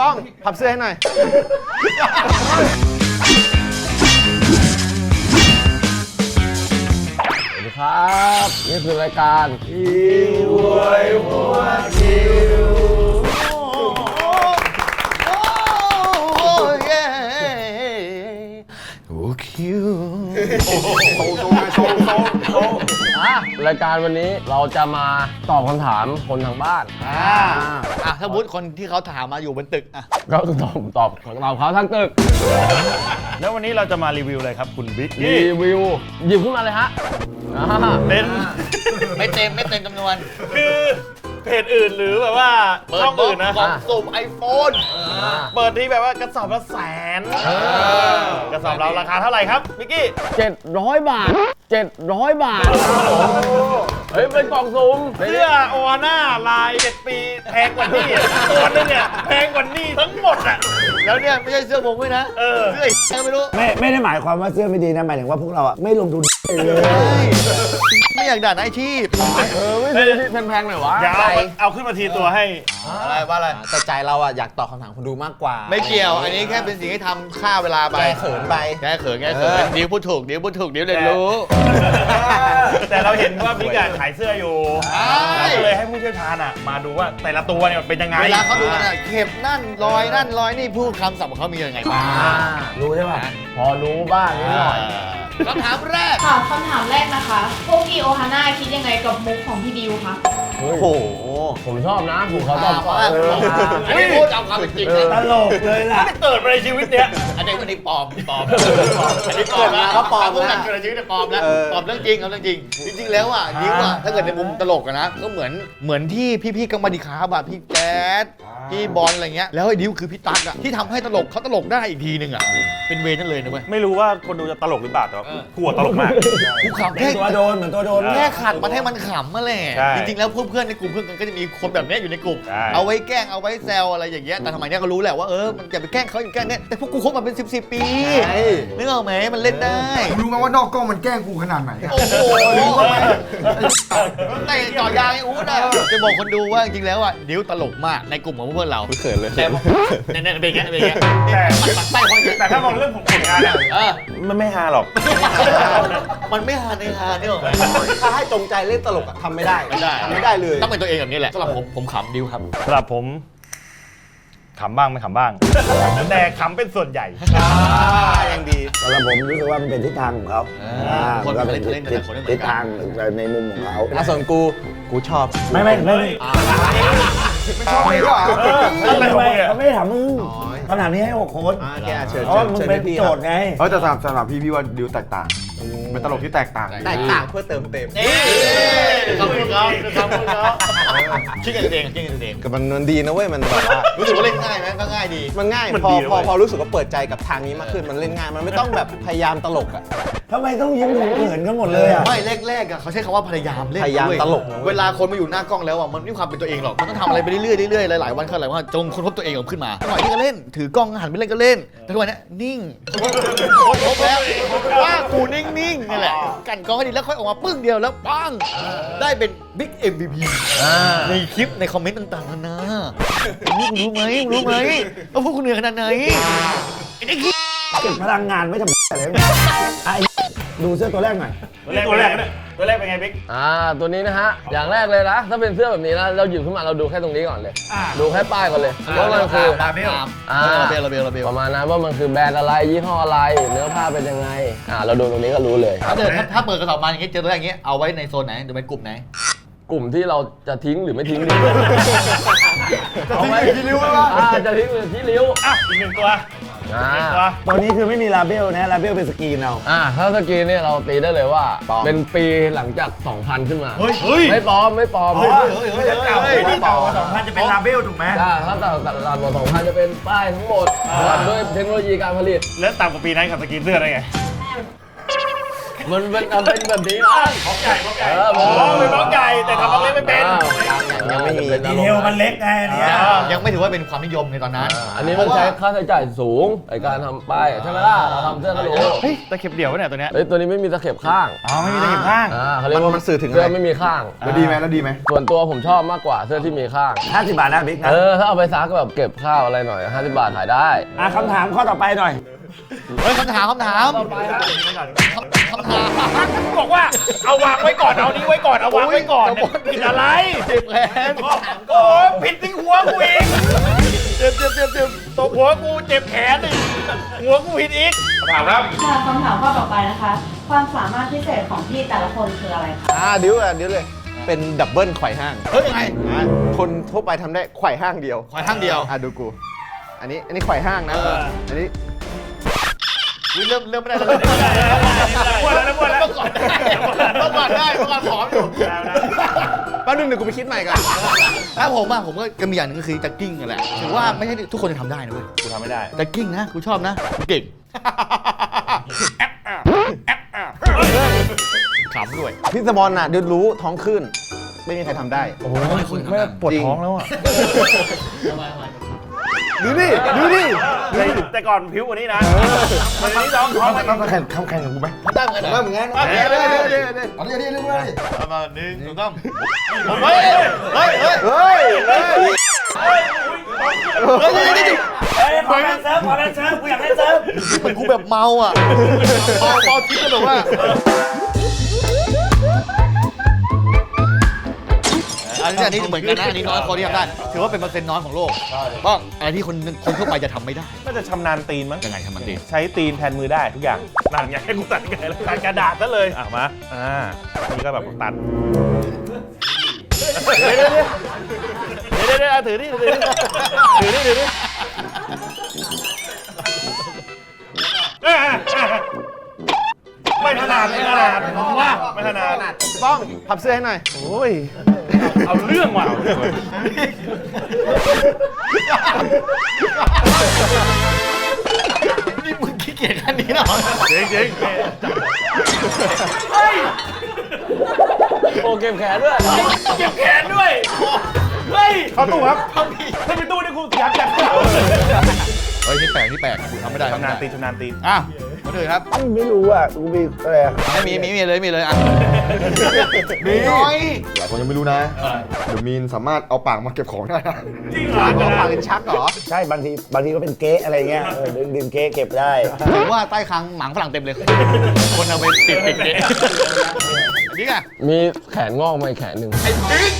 ป้องพับเสื้อให้หน่อย สวัสดีครับ นี่คือรายการโอ้เย้โอ้คิว โซโซไงโซโซโซ อะรายการวันนี้เราจะมาตอบคำถามคนทางบ้านอ่าอะถ้ามุดคนที่เขาถามมาอยู่บนตึกอะก็ตอบตอบตอบเขาทั้งตึกแล้ววันนี้เราจะมารีวิวอะไรครับคุณบิ๊กรีวิวหยิบขึ้นมาเลยฮะอ่าเป็น ไม่เต็มไม่เต็มจำนวนคือ เพจอื่นหรือแบบว่าเปิดช่องบล็อกอื่นนะ กล่องสุ่มไอโฟนเปิดที่แบบว่ากระสอบละแสนกระสอบเราราคาเท่าไหร่ครับมิกกี้เจ็ดร้อยบาทเจ็ดร้อยบาท เฮ้ยเป็นกล่องซุ่มเสื้อโอฮาน่าลายเจ็ดปีแพงกว่านี่อะตัวนึงเนี่ยแพงกว่านี่ทั้งหมดอะ แล้วเนี่ยไม่ใช่เสื้อผมด้วยนะเออ เสื้อไอ้ก็ไม่รู้ ไม่ไม่ได้หมายความว่าเสื้อไม่ดีนะหมายถึงว่าพวกเราอะไม่ลงทุนเลยไม่ อยากด่าอาชีพเออไม่ซื้อที่แพงๆหน่อยวะอย่าเอาเอาขึ้นมาทีตัวให้ อะไรว่าอะไรแต่ใจเราอะอยากตอบคำถามคนดูมากกว่า ไม่เกี่ยว อันนี้แค่เป็นสิ่งที่ทำฆ่าเวลาไปแก้เขินไปแก้เขินแก้เขินนิ้วพูดถูกนิ้วพูดถูกนิ้วเรียนรู้ แต่เราเห็นว่าบิ๊กอะขายเสื้ออยู่ใช่เราก็เลยให้ผู้เชี่ยวชาญอะมาดูว่าแต่ละตัวเนี่ยมันเป็นยังไงเวลาเขาดูกันอะเข็บนั่นรอยนั่นรอยนี่พูดคำศัพท์ของเขามียังไงบ้างรู้ใช่ป่ะพอรู้บ้างนิดหน่อย คำถามแรก ค่ะคำถามแรกนะคะโพกีโอฮาน่าคิดยังไงกับมุกของพี่ดิวคะ โอ้โอ้โหผมชอบนะผมเขาตอบก่อนอันนี้พูดเอาความเป็นจริงนะตลกเลยล่ะ ไม่เกิดมาในชีวิตเนี้ย อันนี้อันนี้ปลอมปลอมอันนี้ปลอมนะเขาปลอมพูดนะกันเกิดในชีวิตเนี่ยปลอมแล้วปลอมเรื่องจริงเอาเรื่องจริง จริง ๆ แล้วอะนิ้วอะถ้าเกิดในมุมตลกอะนะก็เหมือนเหมือนที่พี่ๆกัมมาดิคาบอะพี่แจ๊ดพี่บอลอะไรเงี้ยแล้วไอ้ดิวคือพี่ตั๊กอะที่ทำให้ตลกเขาตลกได้อีกทีหนึ่งอะเป็นเวรนั่นเลยนะเว้ยไม่รู้ว่าคนดูจะตลกหรือเปล่าแต่ว่าหัวตลกมาก กูขำเป็แค่นตัวโดนเหมือนตัวโดน แค่ขัดมันให้มันขำมาแหละใช่จริงๆ แล้วเพื่อนๆในกลุ่มเพื่อนกันก็จะมีคนแบบเนี้ยอยู่ในกลุ่ม ใช่ เอาไว้แกล้งเอาไว้แซวอะไรอย่างเงี้ย แต่ทำไมเนี่ยก็รู้แหละว่าเออมันอย่าไปแกล้งเขาอย่างแกล้งเนี่ยแต่พวกกูคบมาเป็น10บสปีนึกออกไหมมันเล่นได้รู้ไหมว่านอกกล้องมันแกล้งกูขนาดไหนอะ โอ้โหเตะจ่อยางไอ้อู๊ดอะจะบอกคนดูว่าจริงๆแล้วอะนิ้วตลกมากในกลุ่มของเพื่อนเราเขินเลยแต่เนี่ยเนี่ยเป็นอย่างเงี้ยเป็นอย่างเงี้ยแต่มันมันไส้คนเยอะแต่ถ้ามองเรื่องผมผลงานอะเออ มันไม่ฮาหรอก มันไม่ฮาในฮาเนี่ยหรอกไหมถ้าให้จงใจเล่นตลกอะทำไม่ได้ ไม่ได้ทำไม่ได้เลย ต้องเป็นตัวเองแบบนี้แหละสำหรับผมผมขำดิวครับ สำหรับผม ขำบ้างไม่ขำบ้าง แต่ขำเป็นส่วนใหญ่ยังดีสำหรับผมรู้สึกว่ามันเป็นทิศทางของเขาอ่าอ่าคนก็เล่เป็นนเล่นแต่ละคนไม่เหมือนกัน ทิศทางในมุมของเขาอะส่วนกู กูชอบ ไม่ไม่ไม่ไม่ชอบเลยเหรออะไรของมึงอะเขาไม่ได้ถามมึงคำถามนี้ให้หกคนอะแกเชิญเพราะว่ามึงเชิญเป็นพี่โจทย์ไง เออแต่สำหรับสำหรับพี่พี่ว่าดิวแตกต่าง เป็นตลกที่แตกต่างแตกต่างเพื่อเติมเต็มนี่ขอบคุณครับขอบคุณครับคิดกันเองคิดกันเองกับมันมันดีนะเว้ยมันแบบว่ารู้สึกว่าเล่นง่ายไหมก็ง่ายดี มันง่ายมันพอดีนะพอเว้ยพอรู้สึกว่าเปิดใจกับทางนี้มากขึ้นมันเล่นง่ายมันไม่ต้องแบบพยายามตลกอะทำไมต้องยิ้มถึงเขินกันหมดเลยอะไม่แรกๆอะเขาใช้คำว่าพยายามเล่นพยายามเว้ตลกนะเว้ยเวลาคนมาอยู่หน้ากล้องแล้วอะมันไม่มีความเป็นตัวเองหรอกมันต้องทำอะไรไปเรื่อยๆเรื่อยๆหลายๆวันเข้าหลายวันจนคนพบตัวเองออกขึ้นมาหน่อยนี่ก็เล่นถือกล้องหันไปเล่นก็เล่นแต่ทุกวันเนี้ยนิ่งคนพบแล้วว่ากูนิ่งๆนี่แหละกันกล้องให้ดีแล้วค่อยออกมาปึ้งเดียวแล้วปังได้เป็นบิ๊ก MVP ในคลิปในคอมเมนต์ต่างๆนานานี่มึงรู้ไหมมึงรู้ไหมว่าพวกคุณเหนื่อยขนาดไหนไอ้เด็กขี้เก็บพลังงานไว้ทำอะไรวะไอ้ดูเสื้อตัวแรกหน่อยตัวแรกเนี่ย ตัวแรกเป็นไงบิ๊ก อ่าตัวนี้นะฮะ อย่างแรกเลยนะ ถ้าเป็นเสื้อแบบนี้นะ เราหยิบขึ้นมาเราดูแค่ตรงนี้ก่อนเลยดูแค่ป้ายก่อนเลยว่ามันคือ ลาเบลอ่า ลาเบลลาเบลลาเบลประมาณนั้นว่ามันคือแบรนด์อะไรยี่ห้ออะไรเนื้อผ้าเป็นยังไง อ่า เราดูตรงนี้ก็รู้เลย ถ้าเกิดถ้าถ้าเปิดกระสอบมาอย่างงี้เจอตัวอย่างงี้เอาไว้ในโซนไหนหรือเป็นกลุ่มไหนกลุ่มที่เราจะทิ้งหรือไม่ทิ้งดีเอาไว้ที่ริ้วไหมวะอ่าจะทิ้งหรือที่ริ้ว อะอีกหนึ่งตัว อ่าอีกหนึ่งตัวตัวนี้คือไม่มีลาเบลนะลาเบลเป็นสกรีนเอาอ่าถ้าสกรีนเนี่ยเราตีได้เลยว่า เป็นปีหลังจาก 2,000 ขึ้นมา เฮ้ยเฮ้ยไม่ปลอมไม่ปลอมเฮ้ยเฮ้ยเฮ้ยเฮ้ยที่ต่อสองพันจะเป็นลาเบลถูกไหมอ่าถ้าต่างต่างหมด2,000จะเป็นป้ายทั้งหมดด้วยเทคโนโลยีการผลิต แล้วต่ำกว่าปีนั้นขับสกินเสื้อได้ไงมันเป็นมันเป็นแบบนี้นะของใหญ่ของใหญ่เอออ๋อเป็นของใหญ่แต่ทำอะไรไม่เป็นยัง ไม่มี ดีเทลมันเล็กไงอันเนี่ยยังไม่ถือว่าเป็นความนิยมในตอนนั้นอันนี้มันใช้ค่าใช้จ่ายสูงไอการทำป้ายใช่ไหมล่ะเราทำเสื้อก็รู้เฮ้ยตะเข็บเดี่ยวเนี่ยตัวเนี้ยเฮ้ยตัวนี้ไม่มีตะเข็บข้างอ๋อไม่มีตะเข็บข้างอ่าเขาเรียกว่ามันสื่อถึงอะไร เสื้อไม่มีข้าง แล้วดีไหมแล้วดีไหมส่วนตัวผมชอบมากกว่าเสื้อที่มีข้างห้าสิบบาทนะบิ๊กนะเออถ้าเอาไปซักก็แบบเก็บข้าวอะไรหน่อย50บาทขายได้ อะคำถามข้อต่อไปหน่อย เฮ้ยคำถามคำถามคำถามบอกว่าเอาวางไว้ก่อนเอานี้ไว้ก่อนเอาวางไว้ก่อนเนี่ยผิดอะไรเจ็บแขนโอ้ยผิดที่หัวกูเองเจ็บเจ็บเจ็บเจ็บตบหัวกูเจ็บแขนอีกหัวกูผิดอีกถามครับค่ะคำถามข้อต่อไปนะคะ ความสามารถพิเศษของพี่แต่ละคนคืออะไรคะอ่าดิ้วอะดิ้วเลยเป็นดับเบิลไขว่ห้างเฮ้ยยังไงอะคนทั่วไปทำได้ไขว่ห้างเดียวขวายข้างเดียวอะดูกู อันนี้อันนี้ไขว่ห้างนะอันนี้ อุ๊ยเริ่มเริ่มไม่ได้แล้วปวดแล้วปวดแล้ว เมื่อก่อนได้เมื่อก่อนได้เมื่อก่อนผอมอยู่ แป๊บนึงเดี๋ยวกูไปคิดใหม่ก่อนถ้าผมอะผมก็มีอย่างหนึงก็คือจะกิ้งนั่นแหละถือว่าไม่ใช่ทุกคนจะทำได้นะเว้ยกูทำไม่ได้จะกิ้งนะกูชอบนะกูเก่งขำด้วยพี่สมอนน่ะดิ้วรู้ท้องขึ้น ไม่มีใครทำได้ โอ้ยคนทำได้ปวดท้องแล้วอะ ดูดิดูดิแต่ก่อนผิวกว่านี้นะมันนี้ท้องท้องมันต้องแข่งแข่งกับกูไหมทำได้เหมือนกันเหรอเหมือนกันโอเคเดี๋ยวเดี๋ยวเดี๋ยวเดี๋ยวเอาดิเอาดิเอาดิเอาดิประมาณหนึ่งสองสามเฮ้ยเฮ้ยเฮ้ยเฮ้ยเฮ้ยเฮ้ยเดี๋ยวเดี๋ยวเดี๋ยวเฮ้ยขอเป็นเซิร์ฟขอเป็นเซิร์ฟกูอยากเล่นเซิร์ฟเหมือนกูแบบเมาอะเมาเมาทิพย์ก็แบบว่า อันนี้อันนี้เหมือนกันนะอันนี้น้อยคนที่ทำได้ ถือว่าเป็นเปอร์เซ็นต์น้อยของโลกก็อะไรที่คนคนทั่วไปจะทำไม่ได้น่าจะชำนาญตีนมั้งยังไงทำมันดีใช้ตีนแทนมือได้ทุกอย่างนั่นไงให้กูตัดไงแล้วตัดกระดาษซะเลยอะมาอ่านี่ก็แบบตัดเดี๋ยวเดี๋ยวเดี๋ยวเดี๋ยวเดี๋ยวถือนี่ถือนี่ถือนี่ถือนี่อะอะอะไม่ถนัดไม่ถนัดว่าไม่ถนัดป้องพับเสื้อให้หน่อยโอ้ย เอาเรื่องว่ะเอาเรื่องว่ะนี่มึงขี้เกียจแค่นี้เหรอเจ๋งเจ๋งโอเก็บแขนด้วยเก็บแขนด้วย เฮ้ยเข้าตู้ครับถ้าเป็นตู้นี่กูยัดยัดเข้าเฮ้ยนี่แปลกนี่แปลกทำไม่ได้ชำนาญตีนชำนาญตีนอะ มาดูครับ ไม่รู้อะกูมีอะไรอะไม่มีมีมีเลยมีเลยอะมีน้อยหลายคนยังไม่รู้นะเดี๋ยวมีนสามารถเอาปากมาเก็บของได้นะจริงเหรอเอาปากเป็นชักเหรอใช่บางทีบางทีก็เป็นเก๊ะอะไรเงี้ยเออดึงดึงเก๊ะเก็บได้ถือว่าใต้คางหมังฝรั่งเต็มเลย คนเอาไปติดติดเด็นี่ไงมีแขนงอกมาอีกแขนหนึ่งไอ้ปิ๊ก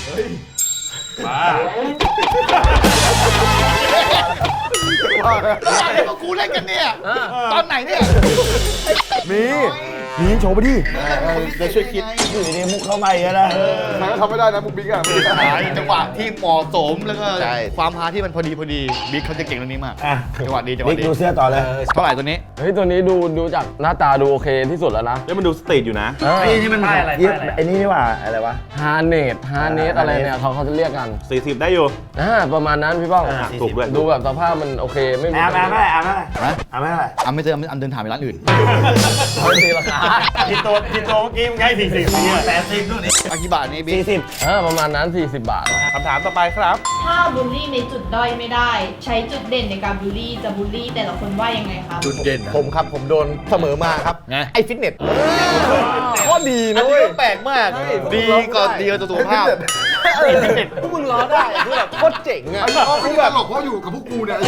ว่าอะไรพวกกูเล่นกันเนี่ย ตอนไหนเนี่ย มีมี นี่โชว์ไปดิเดี๋ยวช่วยคิดอยู่ดีๆมุกเข้ามาอีกแล้วนะใครก็ทำไม่ได้นะพวกบิ๊กอะหาจังหวะที่เหมาะสมแล้วก็ใช่ความฮาที่มันพอดีพอดีบิ๊กเขาจะเก่งเรื่องนี้มากจังหวะดีจังหวะดีดูเสื้อต่อเลยเท่าไหร่ตัวนี้เฮ้ยตัวนี้ดูดูจากหน้าตาดูโอเคที่สุดแล้วนะแล้วมันดูสตรีทอยู่นะไอ้นี่มันยี่ไอ้นี่นี่ว่าอะไรวะฮาเนตฮาเนตอะไรเนี่ยเขาเขาจะเรียกกัน40ได้อยู่อ่าประมาณนั้นพี่ป้องถูกด้วยดูแบบสภาพมันโอเคไม่มีอะมาไม่อะไม่ฮะอะไม่อะไรอะไม่เจออันเดินถามไปร้านอื่นไม่ตีราคาที่ตัวที่ตัวเมื่อกี้มึงให้40เนี่ยแปดสิบนู่นนี่อากิบะนี่บิ๊สี่กสิบเออประมาณนั้น 40 บาท คำถามต่อไปครับ ถ้าบูลลี่ในจุดด้อยไม่ได้ ใช้จุดเด่นในการบูลลี่จะบูลลี่แต่ละคนว่ายังไงคะจุดเด่นผมครับผมโดนเสมอมาครับ ไง ไอ้ฟิตเนสก็ดีอันะนเว้นี้ยก็แปลกมาก ดีก็ดีกับสุขภาพ พวกมึงล้อได้คือแบบโคตรเจ๋งอะคือแบบตลกเพราะอยู่กับพวกกูเนี่ย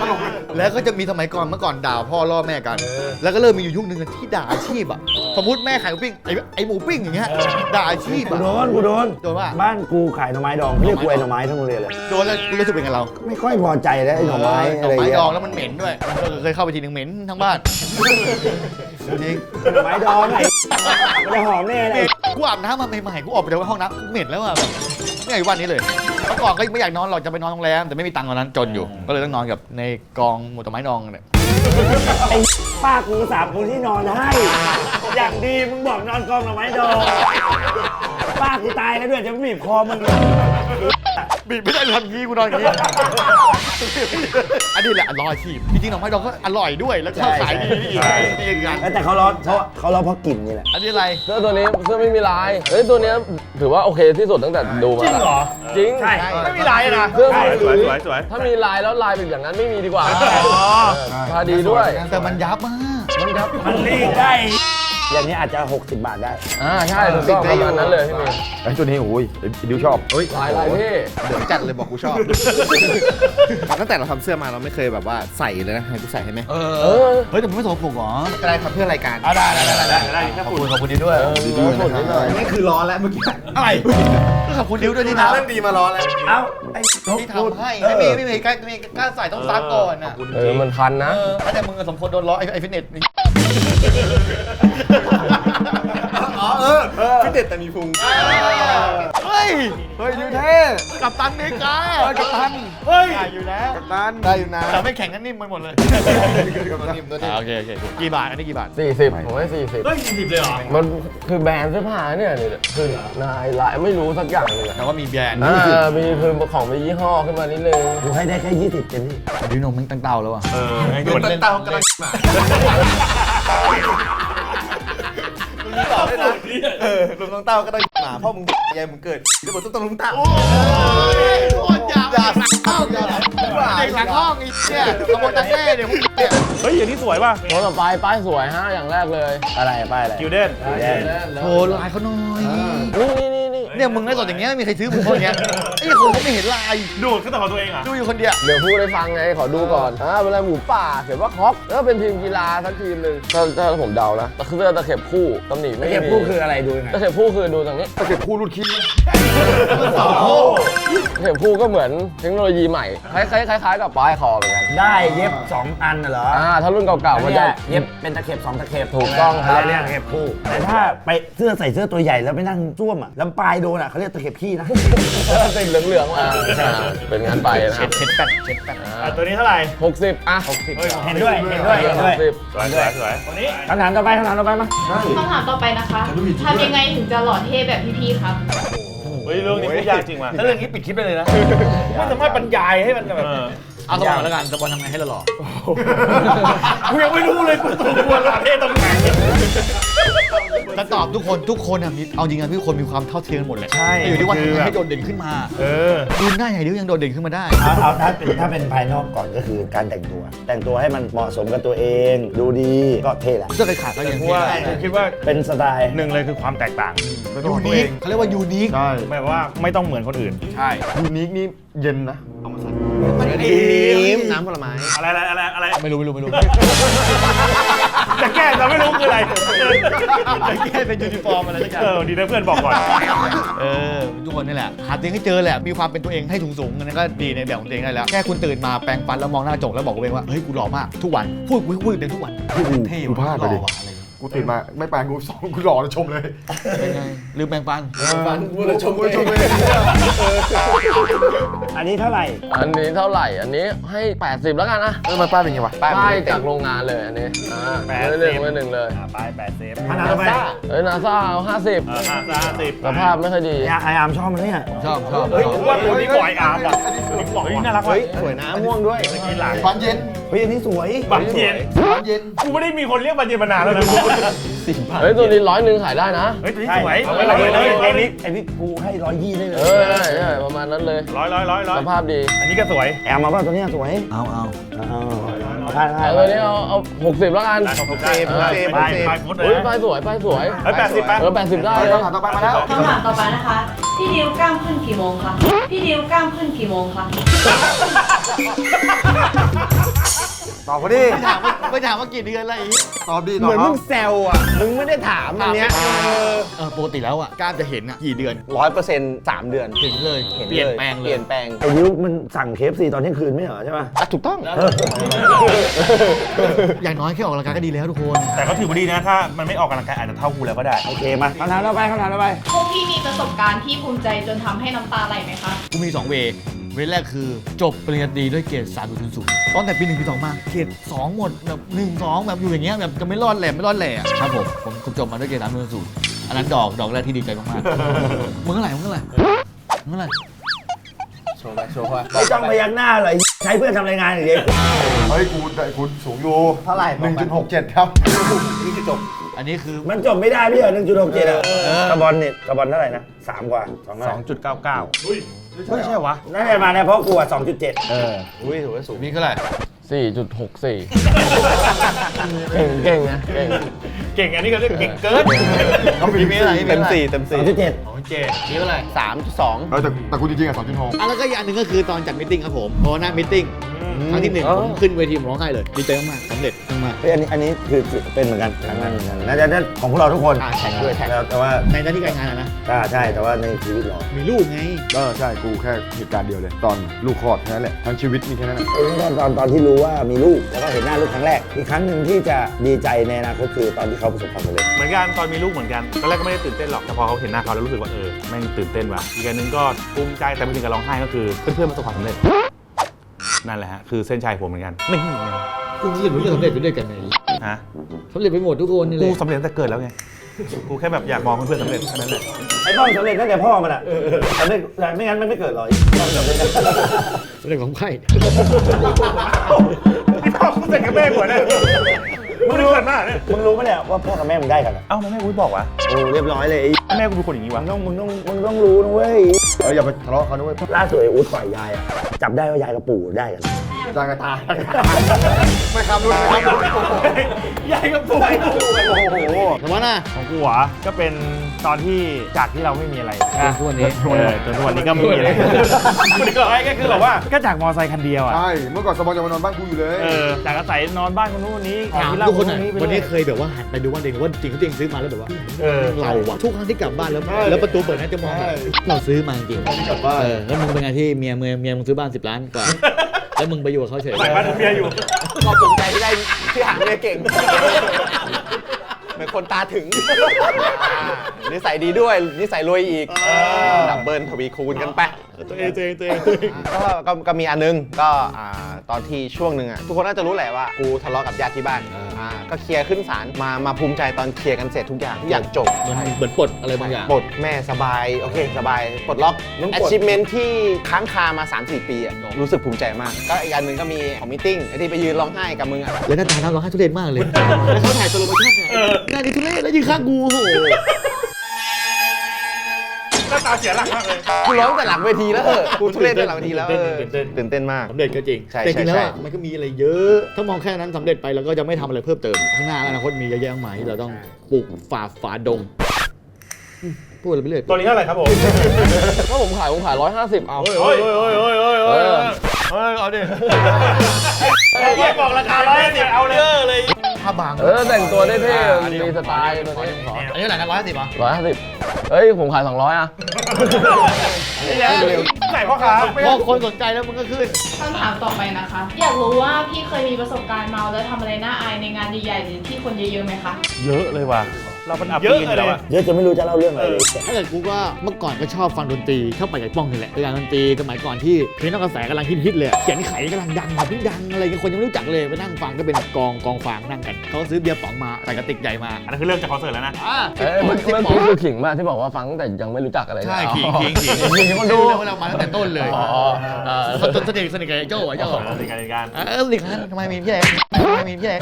ตลกเลยแล้วก็จะมีสมัยก่อนเมื่อก่อนด่าพ่อล่อแม่กัน แล้วก็เริ่มมีอยู่ยุคนึงที่ด่าอาชีพอะสมมติแม่ขายหมูปิ้งไอ้ไอ้หมูปิ้งอย่างเงี้ยด่าอาชีพกูอะโดนกูโดนโดนว่า บ้านกูขายหน่อไม้ดองเรียกกูไอ้หน่อไม้ทั้งโรงเรียนเลย โดนแล้วกูรู้สึกเป็นไงเราไม่ค่อยพอใจแล้วไอ้หน่อไม้หอะน่อไรไม้เงี้ยดองแล้วมันเหม็นด้วยเคยเข้าไปทีนึงเหม็นทั้งบ้านจริงหน่อไม้ดองไอ้มันจะหอมแน่เลยกูอาบน้ำมาใหม่ๆกูออกไปจากห้องน้ำกูเหม็นแล้วอะแบบไม่อยากอยู่บ้านนี้เลยเมื่อก่อนก็ไม่อยากนอนหรอกจะไปนอนโรงแรมแต่ไม่มีตังค์ตอนนั้นจนอยู่ ก็เลยต้องนอนกับในกองหมูต่อไม้ดองเนี่ยไอ้ป้ากูสามคนที่นอนให้ อย่างดีมึงบอกนอนกองหน่อไม้ดองป้ากูตายแล้วด้วยจะบีบคอมึง บีบไม่ได้ทำงี้กูนอนอย่างงี้อันนนี้แหละอร่อยที่จริงๆหน่อไม้ดองก็อร่อยด้วยแล้วก็ขายดีอีกนี่อีกอย่างแต่เขาร้อนเขาเขาร้อนเพราะกลิ่นนี่แหละ อันนี้อะไร เสื้อตัวนี้เสื้อไม่มีลาย เฮ้ยตัวเนี้ยถือว่าโอเคที่สุดตั้งแต่ดูมาจริงเหรอ จริงใช่ไม่มีลายนะเสื้อสมือถืวยอสวยสวยถ้ามีลายแล้วลายเป็นอย่างนั้นไม่มีดีกว่าอ๋อพาดีด้วย แต่มันยับมากมันครับมันรีดได้ อย่างนี้อาจจะ 60 บาทได้ อ่าใช่ถูกต้องประมาณนั้นเลยพี่เมย์ไอ้ตัวนี้โอ้ยไอ้ดิวชอบลายลายพี่เดี๋ยวจัดเลยบอกกูชอบ ตั้งแต่เราทำเสื้อมาเราไม่เคยแบบว่าใส่เลยนะให้กูใส่ให้ไหมเอเอออเฮ้ยแต่มันไม่สกปรกเหรอก็ได้ครับเพื่อรายการอะได้ได้ได้ได้ได้แค่ขอบฝุ่นคุณขอบคุณดิวด้วยเออลดฝุ่นนิดหน่อยนี่คือร้อนแล้วเมื่อกี้อะไรก็ขอบคุณดิวด้วยนี่นะเรื่องดีมาร้อนแล้วเอ้าไอ้ที่ทำให้ไม่มีไม่มีกล้าไม่มีกล้าใส่ต้องซักก่อนน่ะเออมันคันนะเออแต่มึงสมควรโดนล้อไอ้ไอ้ฟิตเนสนี่ อ๋อเออพี่เด็ดแต่มีพุงเฮ้ย เฮ้ยดิวเท่กับตันนี่กาเฮ้ยกัปตัน เฮ้ยได้อยู่แล้วกัปตันได้อยู่นะแต่ไม่แข่งกันนิ่มไปหมดเลยอ่าโอเคโอเคกี่บาทอันนี้กี่บาท40ผมให้40เฮ้ยสี่สิบเลยเหรอ มันคือแบรนด์เสื้อผ้าเนี่ยนี่แหละคือนายลายไม่รู้สักอย่างเลยอะแต่ว่ามีแบรนด์อ่ามีคือของมียี่ห้อขึ้นมานิดนึงกูให้ได้แค่20เต็มที่ดิวนมมันตั้งเตาแล้วอะเออให้กดเล่นเตากำลัง มาต่อด้วยนะ เออลุงต้องเต้าก็ได้หมาพ่อมึงยายมึงเกิดจะบอกต้องต้องลุงเต้าโอ้ยโคตรยาวอย่าสักห้องอย่าเด็กหลังห้องอีกเนี่ยขโมยตังแม่เดี๋ยวพวกเนี่ยเฮ้ยอย่างนี้สวยป่ะตัวต่อไปป้ายสวยฮะอย่างแรกเลย อะไรป้ายอะไรคิวเด่นโชลายเขาหน่อยนี่นี่นี่นี่ เนี่ยมึงได้สดอย่างเงี้ยไม่มีใครซื้อมึงคนเงี้ยไอ้คนเขาไม่เห็นลายดูดขึ้นแต่ของตัวเองอะ ดูอยู่คนเดียวเดี๋ยวพูดให้ฟังไง ขอดูก่อนอ่าเวลาหมูป่าเขียนว่าคอกแล้วก็เป็นทีมกีฬาสักทีมหนึ่งถ้าถ้าผมเดานะแต่คือเสื้อตะเข็บคู่ตำหนิไม่ไม่มีใช่พูดคืออะไรดูยังไงตะเข็บคู่คือดูตรงนี้ตะเก็บคู่รุ่นคิดโอ้ตะเข็บคู่ก็เหมือนเทคโนโลยีใหม่คล้ายๆคล้ายๆกับป้ายคอเหมือนกันได้เย็บ 2 อันน่ะเหรออ่าถ้ารุ่นเก่าๆอัมันนเนี้จะยเย็บเป็นตะเข็บสองตะเข็บถูกต้องครับนนี้ตะเข็บคู่ แต่ถ้าไปเสื้อใส่เสื้อตัวใหญ่แล้วไปนั่งซ่วมอะแล้วปลายโดนอะเขาเรียกตะเข็บขี้นะแล้วเป็นเหลืองๆมาอ่าเป็นงั้นไปนะคเช็รัดบเช็ดแปดเช็ดแปดอะตัวนี้เท่าไหร่หกสิบอะเฮ้ยเห็นด้วยเห็นด้วยเห็นด้วยสิบสวยสวยสวยตัวนี้คำถามต่อไปคำถามต่อไปมาคำถามต่อไปนะคะทำยังไงถึงจะหล่อเท่แบบพี่ๆครับ เฮ้ยเรื่องนี้พูดยากจริงว่ะถ้าเรื่องนี้ปิดคลิปไปเลยนะไม่สามารถบรรยายให้มันแบบ เอาสมองแล้วกันสปอนทำไงให้เราหล่อ กูยังไม่รู้เลยกูตัวควรหล่อเท่ตรงไหน จะตอบทุกคนทุกคนอะมีเอาจริงๆทุกคนมีความเท่าเทียมกันหมดเลยใช่อยู่ที่ว่าคือทำแบบ ให้โดดเด่นขึ้นมาเออ ดูหน้าใหญ่เดียวยังโดดเด่นขึ้นมาได้ เอาเอาถ้าเป็นถ้าเป็นภายนอกก่อนก็คือการแต่งตัว แต่งตัวให้มันเหมาะสมกับตัวเอง ดูดีก็เท่แหละ เสื้อขาดก็ยังเพราะว่าผมคิดว่าเป็นสไตล์หนึ่งเลยคือความแตกต่างเป็นตัยูวของตัวนิเอคงเขาเรียกว่ายูนิค ใช่แบบว่าไม่ต้องเหมือนคนอื่น ใช่ยูนิคนี่เย็นนะ เอามาใส่อิ่มน้ำผลไม้ อะไรอะไรอะไรอะไรไม่รู้ไม่รู้ไม่รู้ จะแก้แต่ไม่รู้คืออะไรจะแก้เป็นยูนิฟอร์มอะไรสักอย่างเออดีนะเพื่อนบอกก่อน เออทุกคนนี่แหละ หาตัวเองให้เจอแหละ มีความเป็นตัวเองให้สูงๆอันนั้นก็ดีในแบบของตัวเองได้แล้ว แค่คุณตื่นมาแปรงฟันแล้วมองหน้ากระจกแล้วบอกตัวเองว่า เฮ้ย กูหล่อมาก ทุกวัน พูดพูพูดเองทุกวันกูเท่กูพลาดไปดิหล่ออะไรกูตื่นมาไม่แปลงกูสองกูหล่อเลยชมเลยเป็นไงลืมแปรงฟันฟันกูเลยชมเลยชมเลย อันนี้เท่าไหร่ อันนี้เท่าไหร่ อันนี้ให้ 80 แล้วกันนะเออมันป้ายเป็นไงวะป้ายจากโรงงานเลยอันนี้ อ่าแปดไม่สิหนึ่บงไม่หนึ่งเลยไปแปดเซฟคำถามต่อไปเอ้ยนาซาเอาเออห้าสิบ50สภาพไม่ค่อยดี ไออาร์มชอบมันเนี่ยชอบชอบเฮ้ยชอบกูว่าตัวนี้บ่อยอาร์มว่ะนี่บอกนี่น่ารักว่ะเฮ้ยสวยนะม่วงด้วยตะกี้หลังฟันเย็นเฮ้ยอันนี้สวย บังเย็นฟันเย็นกูไม่ได้มีคนเรียกบังเย็นมานานแล้วนะ เฮ้ยตัวนี้ร้อยหนึ่งขายได้นะเฮ้ยตัวนี้ใช่สวยเอาเอาไว้ไว้เลเลยยไอ้เลยนี่ไอ้นี่กูให้ร้อยยี่ได้เลยเออใช่ใช่ประมาณนั้นเลยร้อยร้อยร้อยร้อยสภาพดีอันนี้ก็สวยแอมมาว่าตัวเนี้ยสวยเอาเอาเอาเอาได้ได้แต่ตัวนี้เอาเอา60แล้วกันหกเซฟเซฟไปเซฟไปพุทธเลเฮ้ยยป้ายสวยป้ายสวยเฮ้ยแปดสิบไปเออ80ได้เลยคำถามต่อไปมาแล้วคำถามต่อไปนะคะพี่ดิวกล้ามขึ้นกี่โมงคะพี่ดิวกล้ามขึ้นกี่โมงคะ ตอบเขาดิไม่ถามว่าไม่ถามว่ากี่เดือนอะไรอีก ตอบดิเหตอบมือนเขามึงแซวอะ มึงไม่ได้ถามอันเนี้ยเออปกติแล้วอะกล้ามจะเห็นอะกี่เดือนร้อยเปอร์เซ็นต์สามเดือนเห็นเลยห็เปลี่ยนแปลงเปเลลี่ยยนแปลงไอ้ดิวมันสั่งเคฟซีตอนเที่ยงคืนไม่เหรอใช่ป่ะ อะถูกต้อง อย่างน้อยแค่ออกกำลังกายก็ดีแล้วทุกคน แต่ก็ถือว่าดีนะ ถ้ามันไม่ออกกำลังกายอาจจะเท่ากูแล้วก็ได้ โอเคมาคำถามต่อไปคำถามต่อไป พวกพี่มีประสบการณ์ที่ภูมิใจจนทำให้น้ำตาไหลไหมคะ กูมี 2 เวย์ เวย์แรกคือจบปริญญาตรีด้วยเกรด3 0 0ตอนแต่ปีหนึ่งปีสองมาเกรด2หมดแบบ1 2แบบอยู่อย่างเงี้ยแบบจะไม่รอดแหลมไม่รอดแหล่อะครับผมผมผมจบมาด้วยเกรด3 0 0อันนั้นดอกดอกแรกที่ดีใจมากๆมึงเท่าไหร่มึงเท่าไหร่มึงเท่าไหร่โชว์ไปโชว์ไปไม่ต้องพยักหน้าเลยใช้เพื่อนทำรายงานอย่างเดียวเฮ้ยกูแต่คุณสูงอยู่เท่าไหร่หนึ่งจุดหกเจ็ดครับนี่คือจบอันนี้คือมันจบไม่ได้พี่เหรอหนึ่งจุดหกเจ็ดอะกระบอลเนี่ยกระบอลเท่าไหร่นะสามกว่าสองสองจุดเก้าเก้า ไม่ใช่วะน่าจะมาเนี่ยเพราะกูอะสองจุดเจ็ดอุ้ยถือว่าสูงมีเท่าไหร่4.64เก่งเก่งนะเก่งเก่งอันนี้ก็เรียกเก่งเกินเขามีมีเท่าไหร่มีเต็มท่าไหร่สี่เต็มสอสี่งจุดเจ็ดของเจมีเท่าไหร่สามจุดสองเออแต่แต่คุณจริงๆอะสองจุดหกอะแล้วก็อีกอันหนึ่งก็คือตอนจัดมิทติ้งครับผมพอหน้ามิทติ้ง ครั้งที่หนึ่งผมขึ้นเวทีผมร้องไห้เลยดีใจมากๆสำเร็จมากเฮ้ยอันนี้อันนี้คือเป็นเหมือนกันครั้งนั้นเหมือนกันน่าจะน่าของพวกเราทุกคนอ่าแท็กด้วยแท็กแล้วแต่ว่าๆในหน้าที่การงานอะนะอ่าใช่แต่ว่าในชีวิตเรามีลูกไง เออใช่กูแค่เหตุการณ์เดียวเลย ตอนลูกคลอดแค่นั้นแหละทั้งชีวิตมีแค่นั้นแหละเออตอนตอนตอนที่รู้ว่ามีลูกแล้วก็เห็นหน้าลูกครั้งแรกอีกครั้งหนึ่งที่จะดีใจในอนาคตคือตอนที่เขาประสบความสำเร็จเหมือนกันตอนมีลูกเหมือนกันตอนแรกก็ไม่ได้ตื่นเต้นหรอกแต่พอเขาเห็นหน้าเขาแล้วรู้สึกว่าเออแม่งตื่นเต้นว่ะอีกอันหนึงก็ภูมิใจแต่ไม่ถึงกับร้องไห้ก็คือเพื่อนๆประสบความสำเร็จ นั่นแหละฮะคือเส้นชัยผมเหมือนกันไม่ไงกูสำเร็จรู้จะสำเร็จไปด้วยกันไงฮะสำเร็จไปหมดทุกคนนี่เลกูยสำเร็จตั้งแต่เกิดแล้วไงกูแค่แบบอยากมองเพื่อนๆสำเร็จแค่นั้นแหละไอ้พ่อสำเร็จตั้งแต่พ่อมันอะสำเร็จไม่งั้นมันไม่เกิดหรอกพ่อสำเร็จสำเร็จของใครนี่พ่อกูเสร็จกับแม่ก่อนนะ มึงดูกันมากเนี่ยมึงรู้ไหมเนี่ยว่าพ่อกับแม่มึงได้กันอะเอ้ามันแม่กูไม่บอกวะโอ้เรียบร้อยเลยไอ้แม่กูเป็นคนอย่างนี้มึวะงต้องมึงต้องมึงต้องรู้นะเว้ยเอออย่าไปทะเลาะเขาด้วยล่าสุดไอ้อู๊ดปล่อยยายอะจับได้ว่ายายกับปู่ได้กันจางกระตายไม่คำรุ่นไม่คำรุ่นใหญ่กับปู่โอ้โหแต่ว่าน่ะของกูเหรอก็เป็น ตอนที่จากที่เราไม่มีอะไรจนทุกวันนี้ เออจนทุกวันนี้ก็ไม่มีอะไรมันก็ไอ้ก็คือแบบว่าก็จากมอไซค์คันเดียวอะใช่ เมื่อก่อนสมองจะมานอนบ้านกูอยู่เลย เออจากอาศัยนอนบ้านคนนู้นคนนี้ถามที่เล่าทุกคนหน่อยไปวันนี้รื่อยเคยแบบว่าหันไปดูว่าเด็กว่าจริงเขาตัวเองซื้อมาแล้วแบบว่าเออเราอะทุกครั้งที่กลับบ้านแล้วแล้วประตูเปิดนะจะมองแบบเราซื้อมาจริงที่กลับบ้าน เออแล้วมึงเป็นไงที่เมียเมียเมียมึงซื้อบ้านสิบล้านกว่าแล้วมึงไปอยู่กับเขาเฉยหลายบ้านเมียอยู่ ขอบสนใจที่ได้ที่หาเมียเก่งเห มือนคนตาถึง นิสัยดีด้วย นิสัยรวยอีกดับเบิลทวีคูณกันไป ตัวเองตัวเองตัวเองตัวเองก็ก็ก็มีอันนึงก็อ่าตอนที่ช่วงหนึ่งอะทุกคนน่าจะรู้แหละว่ากูทะเลาะกับญาติที่บ้านอ่าก็เคลียร์ขึ้นศาลมามาภูมิใจตอนเคลียร์กันเสร็จทุกอย่างทุกอย่างจบ มันเหมือนปลดอะไรบางอย่าง ปลดแม่สบาย โอเค สบาย ปลดล็อก achievement ที่ค้างคามา 3-4 ปีอะรู้สึกภูมิใจมาก ก็อีกอันหนึ่งก็มีของมิทติ้งที่ไปยืนร้องไห้กับมึงอะแล้วหน้าตาเราร้องไห้ทุเรศมากเลยแล้วเขาถ่ายสโลโมชั่นเนี่ยหน้านี่ทุเรศแล้วยืนข้างกูโอ้โหห น้าตาเสียหลักมากเลยกูร้องแต่หลังเวทีแล้วเออกูทุเรศแต่หลังเวทีแล้วเออตื่นเต้นตื่นเต้นมาก สำเร็จก็จริง ใช่แต่จริงๆแล้วใช่ อะใช่มันก็มีอะไรเยอะ ถ้ามองแค่นั้นสำเร็จไปเราก็จะไม่ทำอะไรเพิ่มเติม ข้างหน้าอนาคตมีเยอะแยะมากมายที่เราต้องปลูกฝ่าฝาดงอืมพูดอะไรไปเรื่อยตัวนี้เท่าไหร่ครับผมก็ผมขายผมขาย150เอาโอ้ยโอ้ยโอ้ยโอ้ยโอ้ยโอ้ยเฮ้ยเอาดิเฮียบอกราคาร้อยสิบเอาเลยเลย ผ้าบางเออแต่งตัวได้เท่มีสไตล์ตัวนี้อันนี้เท่าไหร่นะร้อยห้าสิบอะ150เฮ้ย ผมขาย200อะไหนพ่อค้าพอคนสนใจแล้วมันก็ขึ้นคำถามต่อไปนะคะ อยากรู้ว่าพี่เคยมีประสบการณ์เมาแล้วทำอะไรน่าอายในงานใหญ่ๆหรือที่คนเยอะๆไหมคะ เยอะเลยว่ะ เราเป็นอับปีนแล้วอะ เยอะจนไม่รู้จะเล่าเรื่องอะไรเลย ถ้าเกิดกูก็เมื่อก่อนก็ชอบฟังดนตรีชอบไปกับไอ้ป้องนี่แหละเป็นการดนตรีสมัยก่อนที่เพลงนอกกระแสกำลังฮิตๆเลยอะเขียนไขกำลังดังแบบนี้ดังอะไรเงี้ยคนยังไม่รู้จักเลยไปนั่งฟังก็เป็นกองกองฟางนั่งกันเขาซื้อเบียร์ป๋องมาใส่กระติกใหญ่มาอันนั้นคือเรื่องจากคอนเสิร์ตแล้วนะ อ่าเอ้ยเมื่อสิบเมื่อป๋องกี้คือขิงมากที่บอกว่าฟังตั้งแต่ยังไม่รู้จักอะไรใช่นะขิงขิงขิง ขิงคนดู เรียกว่าเรามาตั้งแต่ต้นเลยอ๋อเออเขาสนิทสนิทกับไอ้โจ้อะโจ้ในการในการเออสนิทกันทำไมมีพี่เล็กทำไมมีพี่เล็ก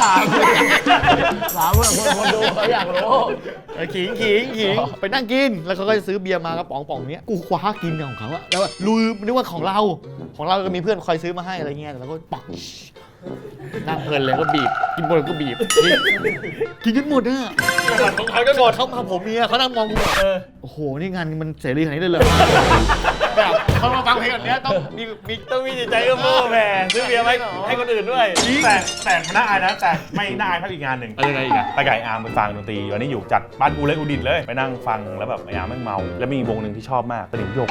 ถามถามเพื่อคนคนดูเขาอยากรู้เออขิงขิงขิงไปนั่งกิน แล้วเขาก็จะซื้อเบียร์มากระป๋องป๋องเนี้ย กูคว้ากินของเขาอะแล้วอะรู้นึกว่าของเรา ของเราก็มีเพื่อนคอยซื้อมาให้อะไรเงี้ยแล้วก็ปักนั่งเพลินเลยก็บีบ กินหมดก็บีบ กินกินจนหมดอะของเขาจะหมดเขามาผมเมียเขานั่งมองกูแบบโอ้โห นี่งานมันเสรีขนาดนี้เลยเหรอ แบบเขามาฟังเพลงแบบเนี้ยต้องมีมีต้องมีจิตใจเอื้อเฟื้อแผ่ซื้อเบียร์ไว้ให้คนอื่นด้วยแต่แต่มันน่าอายนะ แต่ไม่น่าอายเท่าอีกงานหนึ่งอะไรอีกอะไปไก่อาร์มไปฟังดนตรีวันนี้อยู่จัดบ้านกูเล่นอุดิตเลยไปนั่งฟังแล้วแบบไอ้อาร์มแม่งเมา แล้วมีวงหนึ่งที่ชอบมากสนิมโยก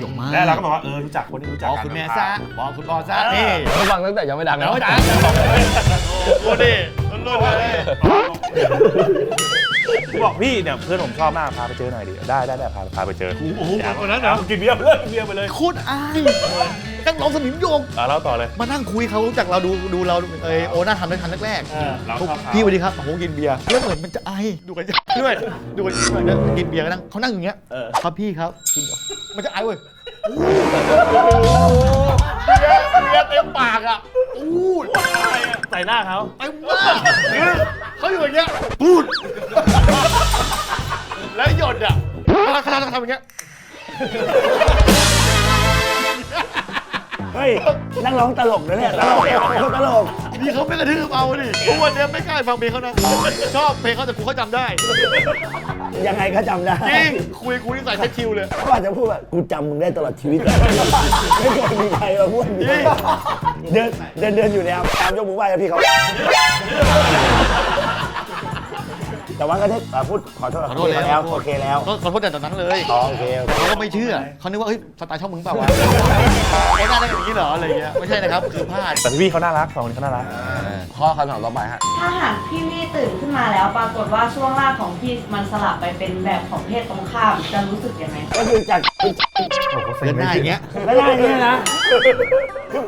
หยกมากแล้วเราก็บอกว่าเออรู้จักคนที่รู้จักบอกกันคุณแม่นะซะบอกคุณพ่อซะนี่เขาฟังตั้งแต่ยังไม่ดังแล้วนะจ้าโอ้ดิรุ่นๆเลย บอกพี่เนี่ยเพื่อนผมชอบมากพาไปเจอหน่อยดิได้ได้ได้พาพาไปเจอโอ้โหวันนั้นนะกินเบียร์ไปเลยกินเบียร์ไปเลยโคตรอายนั่งร้องสนิมโยก อะเล่าต่อเลย มานั่งคุยเขารู้จักเราดูดูเราเออโอน่าทำได้ทันแรกเออเราชอบเขาพี่สวัสดีครับผมกินเบียร์แล้วเหมือนมันจะไอดูกันด้วยดูกันด้วยกินเบียร์ก็นั่งเขานั่งอย่างเงี้ยครับพี่ครับกินมันจะไอเว้ยเบียร์เบียร์เต็มปากอะพูดใส่หน้าเขาเต็มมากคือเขาอยู่อย่างเงี้ยพูด แล้วหยดอะขนาดทำอย่างเงี้ย เฮ้ยนักร้องตลกนะเนี่ยตลกตลกนี่เขาไม่กระทืบเอาดิทุกวันเนี้ยไม่กล้าฟังเพลงเขานะ ชอบเพลงเขาแต่กูเขาจำได้ ยังไงก็จำได้จริง คุยกูนี่ใส่แค่คิวเลย เขาอาจจะพูดว่ากูจำมึงได้ตลอดชีวิต ไม่เคยมีใครมาพูดอย่างนี้เดินเดินเดินอยู่ในอาตามยกมือไหว้กับพี่เขา แต่ว่าก็ได้อ่าพูดขอโทษขอโทษแล้ว โอเคแล้วก็ขอโทษแต่ตอนนั้นเลยอ๋อโอเคโอเคเขาก็ไม่เชื่อเขานึกว่าเฮ้ยสไตล์ช่องมึงเปล่าวะเขาหน้าได้อย่างนี้เหรออะไรเงี้ยไม่ใช่นะครับคือพลาดแต่พี่เขาน่ารักสองคนนี้เขาน่ารักข้อคำถามต่อไปฮะถ้าหากพี่วี่ตื่นขึ้นมาแล้ว ปรากฏว่าช่วงล่างของพี่มันสลับไปเป็นแบบของเพศตรงข้ามจะรู้สึกยังไงก็คือจาก เดินหน้าอย่างเงี้ยไม่ได้เนี่ยนะ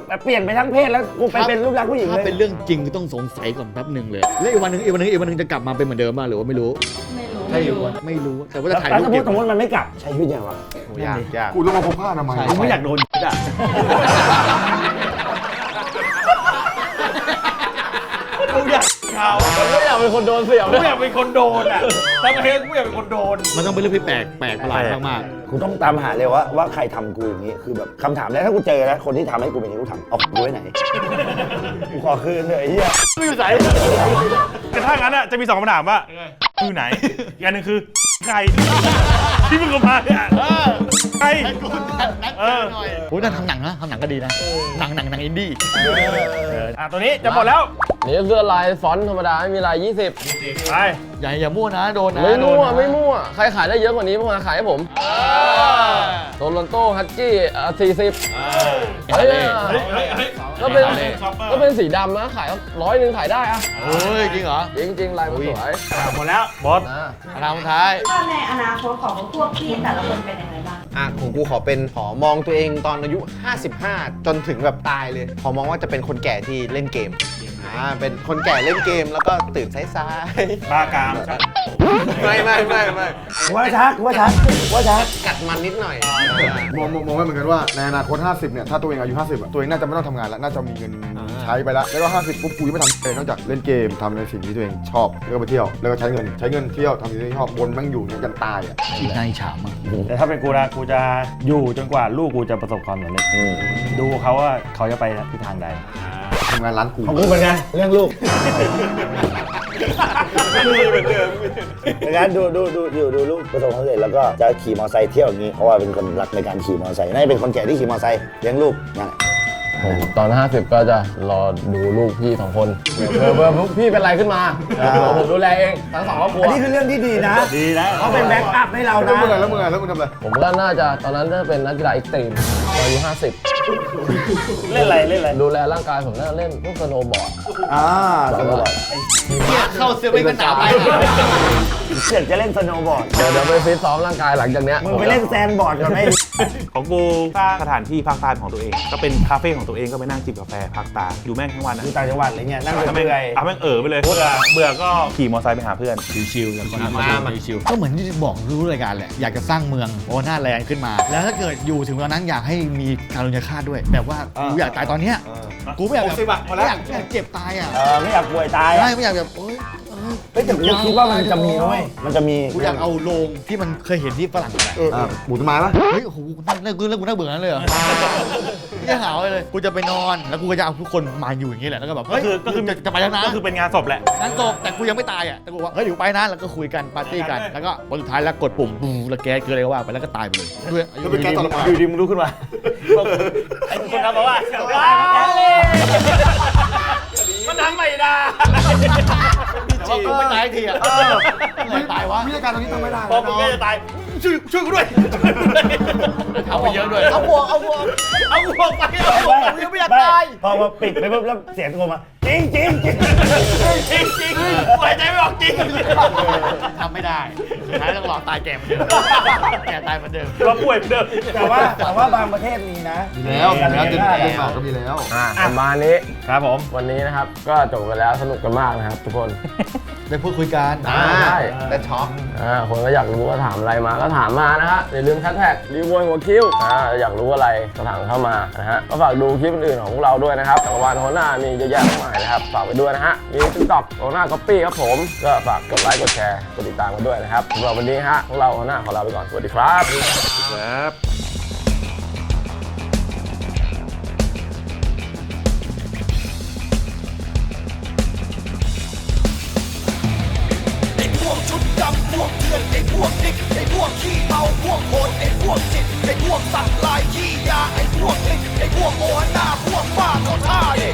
แบบเปลี่ยนไปทั้งเพศแล้วกูไปเป็นรูปลักษณ์ผู้หญิงถ้าเลยเป็นเรื่องจริงก็ต้องสงสัยก่อนแป๊บหนึ่งเลย แล้วอีกวันหนึงอีกวันหนึงอีกวันหนึงจะกลับมาเป็นเหมือนเดิมป่ะหรือว่าไม่รู้ ไม่รู้ใช่ไม่อยู่รู้ไม่รู้แต่ว่าแล้จะวถ่ายแล้วรูปสมมเก็ติบสมมติมันไม่กลับใช้ชีวิตยังไงวะโหยากยากกูต้องมาพบผ้าทำไมยกูไม่อยากโดนอะกูอยากเขาไม่อยากเป็นคนโดนเสียบกูอยากเป็นคนโดนอะทำไมกูอยากเป็นคนโดน มันต้องเป็นเรื่องที่แปลกแปลกประหลาดมาก กูต้องตามหาเลยว่าว่าใครทำกูอย่างนี้ คือแบบคำถามแรกถ้ากูเจอแล้วคนที่ทำให้กูเป็นอย่างนี้กูถามเอากูไว้ไหนกูขอคืนเลยไอ้เหี้ยๆไม่อยู่ใส่แต่ถ้างั้นอะจะมีสองคำถามว่าคือไหนอีกอันหนึงคือใครที่มึงเอามาเนี่ยใครให้กูนัดนัดเจอหน่อยโอ้ยนั่นทำหนังนะทำหนังก็ดีนะ หนังหนังหนังอินดี้อะตัวนี้จะหมดแล้ว นี่เสื้อลายฟอนต์ธรรมดาไม่มีลาย 20 ไป อย่าอย่ามั่วนะโดนนะไม่โดมั่นวนะไม่มั่ว ใครขายได้เยอะกว่านี้มาขายให้ผมโตลอนโต้ฮัตจี้สี่สิบเฮ้ยอะก็เป็นก็เป็นสีดำนะขายร้อยหนึ่งขายได้อะโอ้ยจริงเหรอจริงจริงๆลายมันสวยอะหมดแล้วบอสนะอันดับสุดท้ายถ้าในอนาคตของพวกพี่แต่ละคนเป็นยังไงบ้าง อะของกูขอเป็นขอมองตัวเองตอนอายุ 55 จนถึงแบบตายเลย ขอมองว่าจะเป็นคนแก่ที่เล่นเกม อ่าเป็นคนแก่เล่นเกมแล้วก็ตื่นสายบากามๆไม่ไม่ไม่ไม่กูว่าชักกูว่าชักกูว่าชักกัดมันนิดหน่อย มองมองมองไว้เหมือนกันว่าในอนาคต 50 เนี่ย ถ้าตัวเองอายุ 50อะตัวเองน่าจะไม่ต้องทำงานแล้ว น่าจะมีเงินใช้ไปแล้ว แล้วก็ 50 ปุ๊บกูยังไม่ทำอะไรนอกจากเล่นเกมทำในสิ่งที่ตัวเองชอบ แล้วก็ไปเที่ยว แล้วก็ใช้เงิน ใช้เงินเที่ยวทำสิ่งที่ชอบวนแม่งอยู่อย่างกันตายอะชีวิตน่าอิจฉามากแต่ถ้าเป็นกูนะกูจะอยู่จนกว่าลูกกูจะประสบความสำเร็จดูเขาว่าเขาจะไปทิศทางใด ทำงานร้านกูของกูเหมือนกันเรื่องลูกในการดูดูดูดูดูลูกประสบความสำเร็จแล้วก็จะขี่มอเตอร์ไซค์เที่ยวอย่างนี้เพราะว่าเป็นคนรักในการขี่มอเตอร์ไซค์น่าจะเป็นคนแก่ที่ขี่มอเตอร์ไซค์เลี้ยงลูกนั่นแหละผมตอน 50 ก็จะรอดูลูกพี่สองคนเผื่อเผื่อพี่เป็นไรขึ้นมาเดี๋ยวผมดูแลเองทั้งสองครอบครัวอันนี้คือเรื่องที่ดีนะ ดีนะเขาเป็นแบ็กอัพให้เราแล้วนะมึงอะแล้วมึงอะแล้วมึงทำอะไรผมก็น่าจะตอนนั้นน่าจะเป็นนักกีฬาเอ็กซ์ตรีมตอนอายุ เล่นอะไรเล่นอะไร50ดูแลร่างกายผมน่าจะเล่นพวกสโนว์บอร์ดอ่าสโนว์บอร์ดเข้าเซเว่นกันหนาวไปเสือกจะเล่นสโนว์บอร์ดเดี๋ยวเดี๋ยวไปฟิตซ้อมร่างกายหลังจากเนี้ยมึงไปเล่นแซนด์บอร์ดก่อนไหมของกูสร้างสถานที่ภาคใต้ของตัวเอง ก็เป็นคาเฟ่ของตัวเองก็ไปนั่งจิบกาแฟพักตาอยู่แม่งทั้งวันนะอยู่ต่างจังหวัดอะไรเงี้ยนั่งถ้าแม่งเปื่อยอะแม่งเออไปเลยเบื่อเบื่อก็ขี่มอเตอร์ไซค์ไปหาเพื่อนชิวๆแล้วก็มาชิวๆก็เหมือนที่บอกรู้รายการแหละอยากจะสร้างเมืองโอ้หน้าแรงขึ้นมา แล้วถ้าเกิดอยู่ถึงตอนนั้นอยากให้มีการลุญฆาตด้วย แบบว่ากูอยากตายตอนเนี้ยกูไม่อยากแบบหกสิบอะพอแล้ว ไม่อยากไม่อยากเจ็บตายอะ เออไม่อยากป่วยตายใช่อะ ไม่อยากแบบโอ๊ยเอ้ย เฮ้ยแต่กูคิดว่ามันจะมีนะเว้ยมันจะมีกูอยากเอาโรงที่มันเคยเห็นที่ฝรั่งแหละอะหมูต้นไม้ปะเฮ้ยโอ้โหนั่นนั่นกูนั่นกูน่าเบื่อนั้นเลยเหรอไม่หาวเลย กูจะไปนอนแล้วกูก็จะเอาทุกคนมาอยู่อย่างนี้แหละแล้วก็แบบก็เฮ้ยคือก็คือจะจะไปแล้วนะก็คือเป็นงานศพแหละงั้นจบแต่กูยังไม่ตายอะแต่กูบอกว่าเฮ้ยเดี๋ยวไปนะแล้วก็คุยกันปาร์ตี้กันแล้วก็วันสุดท้ายแล้วกดปุ่มบูแล้วแก๊สคืออะไรก็ว่าไปแล้วก็ตายไปเลยด้วยแล้วเป็นการต่อมาอยู่ดีมึงรู้ขึ้นมาไอ้คนทำบอกว่ามันทำไม่ได้ แต่ว่ากูไม่ตายทีอะไม่ตายวะวิธีการตรงนี้ทำไม่ได้พอมึงจะตายช่วยช่วยกูด้วยเอาไปเยอะด้วยเอาบวกเอาบวกเอาหัวไปเอาหัวไม่ไม่อยากตาย พอมาปิดไปปุ๊บแล้วเสียงโทรมา จริงจริงจริงหายใจไม่ออกจริงทำไม่ได้สุดท้ายต้องรอตายแก่เหมือนเดิมแก่ตายเหมือนเดิมเราป่วยเดิมแต่ว่าแต่ว่าบางประเทศมีนะมีแล้วมีแล้วเดนมาร์กก็มีแล้วอะประมาณนี้ครับผม วันนี้นะครับก็จบไปแล้วสนุกกันมากนะครับ ทุกคนได้พูดคุยกันอ่าใช่แต่ช็อกอ่าคนก็อยากรู้ว่าถามอะไรมาก็ถามมานะฮะอย่าลืมแฮชแท็กรีวอยหัวคิ้วอ่าอยากรู้อะไรก็ถามเข้ามานะฮะก็ฝากดูคลิปอื่นๆของพวกเราด้วยนะครับจักรวาลโฮน่ามีเยอะแยะมากมายนะครับฝากไปด้วยนะฮะมีติ๊กต็อกโฮน่าก๊อปปี้ครับผม ก็ฝากกดไลค์กดแชร์กดติดตามกันด้วยนะครับสำหรับวันนี้ฮะพวกเราโฮน่าขอลาไปก่อนสวัสดีครับครับไอ้พวกชุดดำพวกเถื่อนไอ้พวกดิกไอ้พวกขี้เมาพวกโหดไอ้พวกจิตไอ้พวกสัตว์ลายขี้ยาไอ้พวกลิกไอ้พวกโอหน้าพวกบ้าเขาท่าเด็